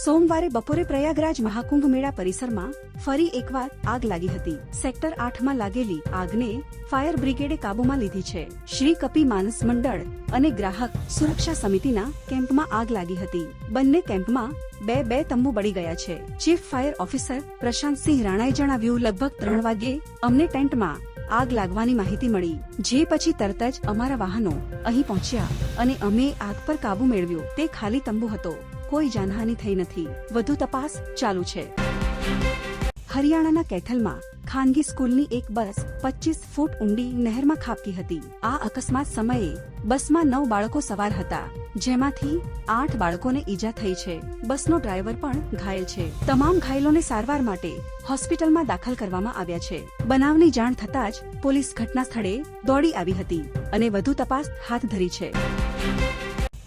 સોમવારે બપોરે પ્રયાગરાજ મહાકુંભ મેળા પરિસરમાં ફરી એકવાર આગ લાગી હતી. સેક્ટર આઠમાં લાગેલી આગને ફાયર બ્રિગેડે કાબૂમાં લીધી છે. શ્રી કપી માનસ મંડળ અને ગ્રાહક સુરક્ષા સમિતિના કેમ્પમાં આગ લાગી હતી. બંને કેમ્પમાં બે બે તંબુ બળી ગયા છે. ચીફ ફાયર ઓફિસર પ્રશાંતસિંહ રાણાએ જણાવ્યું, લગભગ ત્રણ વાગ્યે અમને ટેન્ટમાં આગ લાગવાની માહિતી મળી. જે પછી તરત જ અમારા વાહનો અહીં પહોંચ્યા અને અમે આગ પર કાબુ મેળવ્યો. તે ખાલી તંબુ હતો. કોઈ જાનહાની થઈ નથી. વધુ તપાસ ચાલુ છે. હરિયાણાના કેથલમાં ખાનગી સ્કૂલની એક બસ પચીસ ફૂટ ઊંડી નહેરમાં ખાબકી હતી. આ અકસ્માત સમયે બસમાં નવ બાળકો સવાર હતા, જેમાંથી આઠ બાળકોને ઈજા થઈ છે. બસનો ડ્રાઈવર પણ ઘાયલ છે. તમામ ઘાયલોને સારવાર માટે હોસ્પિટલમાં દાખલ કરવામાં આવ્યા છે. બનાવની જાણ થતાં જ પોલીસ ઘટના સ્થળે દોડી આવી હતી અને વધુ તપાસ હાથ ધરી છે.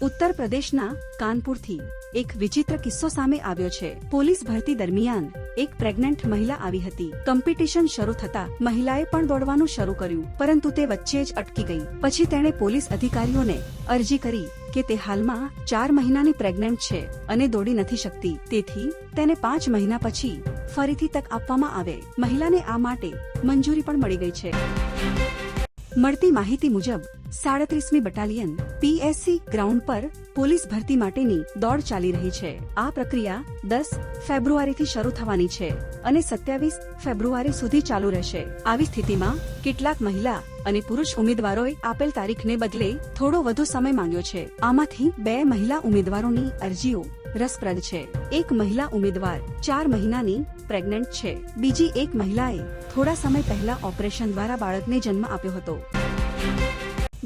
ઉત્તર પ્રદેશના કાનપુરથી એક વિચિત્ર કિસ્સો સામે આવ્યો છે. પોલીસ ભરતી દરમિયાન એક પ્રેગ્નન્ટ મહિલા આવી હતી. કોમ્પિટિશન શરૂ થતા મહિલાએ પણ દોડવાનું શરૂ કર્યું, પરંતુ તે વચ્ચે જ અટકી ગઈ. પછી તેણે પોલીસ અધિકારીઓને અરજી કરી કે તે હાલમાં ચાર મહિનાની પ્રેગ્નન્ટ છે અને દોડી નથી શકતી. તેથી તેને પાંચ મહિના પછી ફરીથી તક આપવામાં આવે. મહિલાને આ માટે મંજૂરી પણ મળી ગઈ છે. મળતી માહિતી મુજબ, સાડત્રીસમી battalion P S C ground પર પોલીસ ભરતી માટેની દોડ ચાલી રહી છે. આ પ્રક્રિયા દસ ફેબ્રુઆરીથી શરૂ થવાની છે અને સત્યાવીસ ફેબ્રુઆરી સુધી ચાલુ રહેશે. આવી સ્થિતિમાં કેટલાક મહિલા અને પુરુષ ઉમેદવારોએ આપેલ તારીખને બદલે થોડો વધુ સમય માંગ્યો છે. આમાંથી બે મહિલા ઉમેદવારોની અરજીઓ રસપ્રદ છે. એક મહિલા ઉમેદવાર ચાર મહિનાની પ્રેગ્નન્ટ છે. બીજી એક મહિલાએ થોડા સમય પહેલા ઓપરેશન દ્વારા બાળકને જન્મ આપ્યો હતો.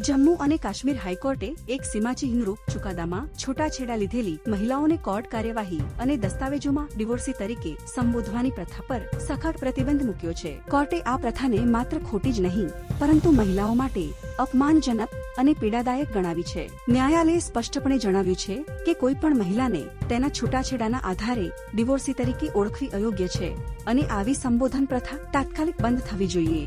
જમ્મુ અને કાશ્મીર હાઈકોર્ટે એક સીમાચિહ્નરૂપ ચુકાદામાં છૂટાછેડા લીધેલી મહિલાઓને કોર્ટ કાર્યવાહી અને દસ્તાવેજોમાં ડિવોર્સી તરીકે સંબોધવાની પ્રથા પર સખત પ્રતિબંધ મૂક્યો છે. કોર્ટે આ પ્રથાને માત્ર ખોટી જ નહીં, પરંતુ મહિલાઓ માટે અપમાનજનક અને પીડાદાયક ગણાવી છે. ન્યાયાલયે સ્પષ્ટપણે જણાવ્યું છે કે કોઈ પણ મહિલાને તેના છૂટાછેડાના આધારે ડિવોર્સી તરીકે ઓળખવી અયોગ્ય છે અને આવી સંબોધન પ્રથા તાત્કાલિક બંધ થવી જોઈએ.